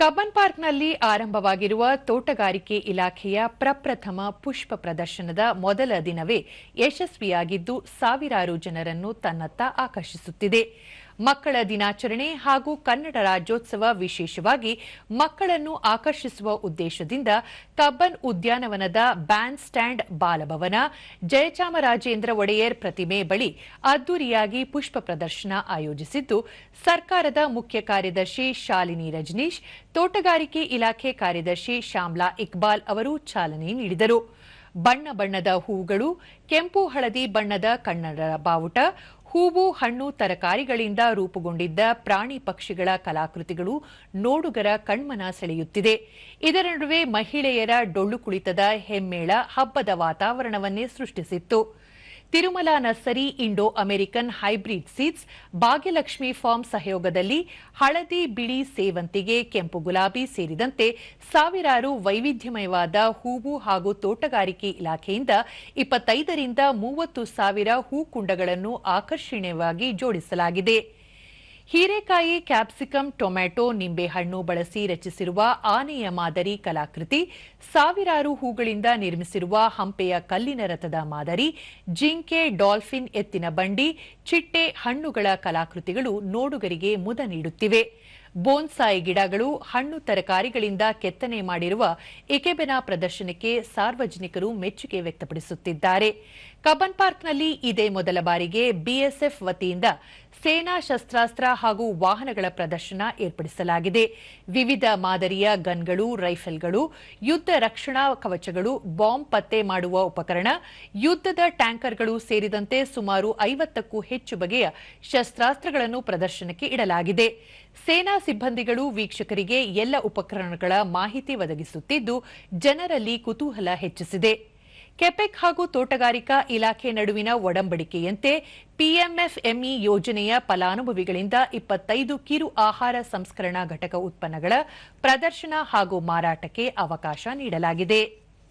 Cubbon ಪಾರ್ಕ್ನಲ್ಲಿ ಆರಂಭವಾಗಿರುವ ತೋಟಗಾರಿಕೆ ಇಲಾಖೆಯ ಪ್ರಪ್ರಥಮ ಪುಷ್ಪ ಪ್ರದರ್ಶನದ ಮೊದಲ ದಿನವೇ ಯಶಸ್ವಿಯಾಗಿದ್ದು ಸಾವಿರಾರು ಜನರನ್ನು ತನ್ನತ್ತ ಆಕರ್ಷಿಸುತ್ತಿದೆ. ಮಕ್ಕಳ ದಿನಾಚರಣೆ ಹಾಗೂ ಕನ್ನಡ ರಾಜ್ಯೋತ್ಸವ ವಿಶೇಷವಾಗಿ ಮಕ್ಕಳನ್ನು ಆಕರ್ಷಿಸುವ ಉದ್ದೇಶದಿಂದ ಕಬ್ಬನ್ ಉದ್ಯಾನವನದ ಬ್ಯಾಂಡ್ ಸ್ಟ್ಯಾಂಡ್ ಬಾಲಭವನ, ಜಯಚಾಮರಾಜೇಂದ್ರ ಒಡೆಯರ್ ಪ್ರತಿಮೆ ಬಳಿ ಅದ್ದೂರಿಯಾಗಿ ಪುಷ್ಪ ಪ್ರದರ್ಶನ ಆಯೋಜಿಸಿದ್ದು, ಸರ್ಕಾರದ ಮುಖ್ಯ ಕಾರ್ಯದರ್ಶಿ ಶಾಲಿನಿ ರಜನೀಶ್, ತೋಟಗಾರಿಕೆ ಇಲಾಖೆ ಕಾರ್ಯದರ್ಶಿ ಶ್ಯಾಮ್ಲಾ ಇಕ್ಬಾಲ್ ಅವರು ಚಾಲನೆ ನೀಡಿದರು. ಬಣ್ಣ ಬಣ್ಣದ ಹೂಗಳು, ಕೆಂಪು ಹಳದಿ ಬಣ್ಣದ ಕನ್ನಡ ಬಾವುಟ ಹೂವು, ಹಣ್ಣು, ತರಕಾರಿಗಳಿಂದ ರೂಪುಗೊಂಡಿದ್ದ ಪ್ರಾಣಿ ಪಕ್ಷಿಗಳ ಕಲಾಕೃತಿಗಳು ನೋಡುಗರ ಕಣ್ಮನ ಸೆಳೆಯುತ್ತಿದೆ. ಇದರ ನಡುವೆ ಮಹಿಳೆಯರ ಡೊಳ್ಳು ಕುಳಿತದ ಹೆಮ್ಮೇಳ ಹಬ್ಬದ ವಾತಾವರಣವನ್ನೇ ಸೃಷ್ಟಿಸಿತ್ತು. Tirumala nursery Indo American hybrid seeds Bhagyalakshmi farm ಸಹಯೋಗದಲ್ಲಿ ಹಳದಿ ಬಿಳಿ ಸೇವಂತಿಗೆ, ಕೆಂಪು ಗುಲಾಬಿ ಸೇರಿದಂತೆ ಸಾವಿರಾರು ವೈವಿಧ್ಯಮಯವಾದ ಹೂವು ಹಾಗೂ ತೋಟಗಾರಿಕೆ ಇಲಾಖೆಯಿಂದ ಇಪ್ಪತ್ತೈದರಿಂದ ಮೂವತ್ತು ಸಾವಿರ ಹೂಕುಂಡಗಳನ್ನು ಆಕರ್ಷಣೀಯವಾಗಿ ಜೋಡಿಸಲಾಗಿದೆ. ಹೀರೆಕಾಯಿ, ಕ್ಯಾಪ್ಸಿಕಂ, ಟೊಮ್ಯಾಟೊ, ನಿಂಬೆಹಣ್ಣು ಬಳಸಿ ರಚಿಸಿರುವ ಆನೆಯ ಮಾದರಿ ಕಲಾಕೃತಿ, ಸಾವಿರಾರು ಹೂಗಳಿಂದ ನಿರ್ಮಿಸಿರುವ ಹಂಪೆಯ ಕಲ್ಲಿನ ರಥದ ಮಾದರಿ, ಜಿಂಕೆ, ಡಾಲ್ಫಿನ್ ಎತ್ತಿನ ಬಂಡಿ, ಚಿಟ್ಟೆ ಹಣ್ಣುಗಳ ಕಲಾಕೃತಿಗಳು ನೋಡುಗರಿಗೆ ಮುದ ನೀಡುತ್ತಿವೆ. ಬೋನ್ಸಾಯಿ ಗಿಡಗಳು ಹಣ್ಣು ತರಕಾರಿಗಳಿಂದ ಕೆತ್ತನೆ ಮಾಡಿರುವ ಇಕೆಬೆನ ಪ್ರದರ್ಶನಕ್ಕೆ ಸಾರ್ವಜನಿಕರು ಮೆಚ್ಚುಗೆ ವ್ಯಕ್ತಪಡಿಸುತ್ತಿದ್ದಾರೆ. ಕಬ್ಬನ್ ಪಾರ್ಕ್ನಲ್ಲಿ ಇದೇ ಮೊದಲ ಬಾರಿಗೆ ಬಿಎಸ್ಎಫ್ ವತಿಯಿಂದ ಸೇನಾ ಶಸ್ತ್ರಾಸ್ತ್ರ ಹಾಗೂ ವಾಹನಗಳ ಪ್ರದರ್ಶನ ಏರ್ಪಡಿಸಲಾಗಿದೆ. ವಿವಿಧ ಮಾದರಿಯ ಗನ್ಗಳು, ರೈಫಲ್ಗಳು, ಯುದ್ಧ ರಕ್ಷಣಾ ಕವಚಗಳು, ಬಾಂಬ್ ಪತ್ತೆ ಮಾಡುವ ಉಪಕರಣ, ಯುದ್ಧದ ಟ್ಯಾಂಕರ್ಗಳು ಸೇರಿದಂತೆ ಸುಮಾರು ಐವತ್ತಕ್ಕೂ ಹೆಚ್ಚು ಬಗೆಯ ಶಸ್ತ್ರಾಸ್ತ್ರಗಳನ್ನು ಪ್ರದರ್ಶನಕ್ಕೆ ಇಡಲಾಗಿದೆ. ಸೇನಾ ಸಿಬ್ಬಂದಿಗಳು ವೀಕ್ಷಕರಿಗೆ ಎಲ್ಲ ಉಪಕರಣಗಳ ಮಾಹಿತಿ ಒದಗಿಸುತ್ತಿದ್ದು, ಜನರಲ್ಲಿ ಕುತೂಹಲ ಹೆಚ್ಚಿಸಿದೆ. ಕೆಪೆಕ್ ಹಾಗೂ ತೋಟಗಾರಿಕಾ ಇಲಾಖೆ ನಡುವಿನ ಒಡಂಬಡಿಕೆಯಂತೆ ಪಿಎಂಎಫ್ಎಂಇ ಯೋಜನೆಯ ಫಲಾನುಭವಿಗಳಿಂದ ಇಪ್ಪತ್ತೈದು ಕಿರು ಆಹಾರ ಸಂಸ್ಕರಣಾ ಘಟಕ ಉತ್ಪನ್ನಗಳ ಪ್ರದರ್ಶನ ಹಾಗೂ ಮಾರಾಟಕ್ಕೆ ಅವಕಾಶ ನೀಡಲಾಗಿದೆ.